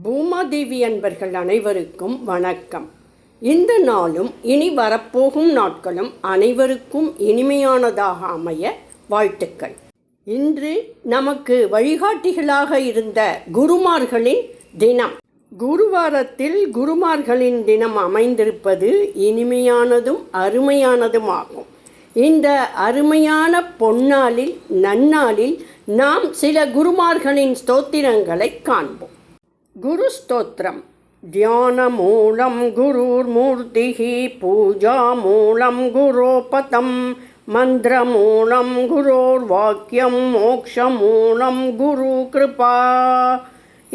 பூமாதேவி அன்பர்கள் அனைவருக்கும் வணக்கம். இந்த நாளும் இனி வரப்போகும் நாட்களும் அனைவருக்கும் இனிமையானதாக அமைய வாழ்த்துக்கள். இன்று நமக்கு வழிகாட்டிகளாக இருந்த குருமார்களின் தினம். குருவாரத்தில் குருமார்களின் தினம் அமைந்திருப்பது இனிமையானதும் அருமையானதுமாகும். இந்த அருமையான பொன்னாளில் நன்னாளில் நாம் சில குருமார்களின் ஸ்தோத்திரங்களை காண்போம். குரு ஸ்தோத்திரம் தியானமூலம் குருர்மூர்த்திः பூஜாமூலம் குரோபதம் மந்திரமூலம் குரோர்வாக்கியம் மோக்ஷமூலம் குரு கிருபா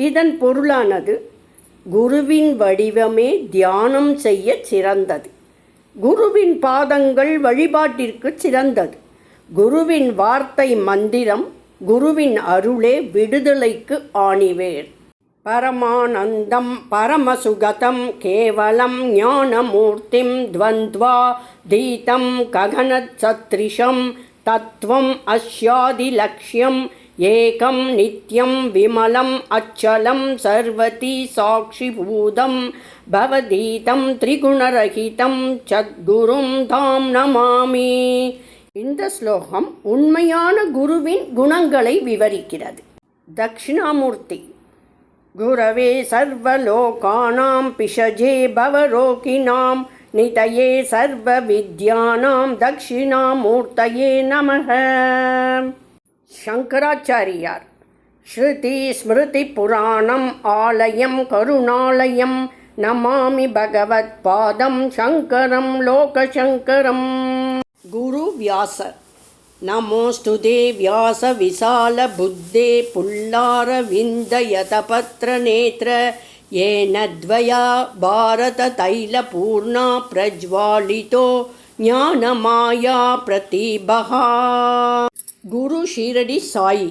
இதன் பொருளானது குருவின் வடிவமே தியானம் செய்ய சிறந்தது. குருவின் பாதங்கள் வழிபாட்டிற்கு சிறந்தது. குருவின் வார்த்தை மந்திரம் குருவின் அருளே விடுதலைக்கு ஆணிவேர். பரமானந்தம் பரமசுகதம் கேவலம் ஞானமூர்த்திம் துவந்த்வா தீதம் ககனச்சத்ரிஷம் தத்துவம் அஸ்யாதிலக்ஷ்யம் ஏகம் நித்யம் விமலம் அச்சலம் சர்வதி சாட்சிபூதம் பவதீதம் திரிகுணரகிதம் சத்குரும் தாம் நமாமி. இந்த ஸ்லோகம் உண்மையான குருவின் குணங்களை விவரிக்கிறது. தக்ஷிணாமூர்த்தி गुरवे सर्वलोकानां पिशजे भवरोगिणां नितये सर्वविद्यानां दक्षिणामूर्तये नमः शङ्कराचार्यार् श्रुतिस्मृतिपुराणम् आलयं करुणालयं नमामि भगवत्पादं शङ्करं लोकशङ्करम् गुरुव्यासर् नमोऽस्तु ते व्यासविशालबुद्धे पुल्लारविन्दयतपत्रनेत्र येन द्वया भारततैलपूर्णा प्रज्वालितो ज्ञानमाया प्रतिभः गुरुशिरडि सायि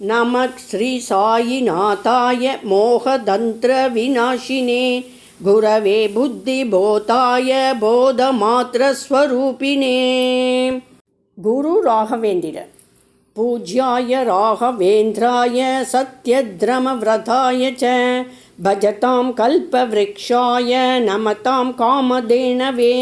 नमः श्रीसायिनाथाय मोहदन्त्रविनाशिने गुरवे बुद्धिबोधाय बोधमात्रस्वरूपिणे குரு ராகவேந்திரர். பூஜ்யாய ராகவேந்திராய சத்யத்ரமவிரதாய ச பஜதாம் கல்பவ்ருக்ஷாய நமதாம் காமதேனவே.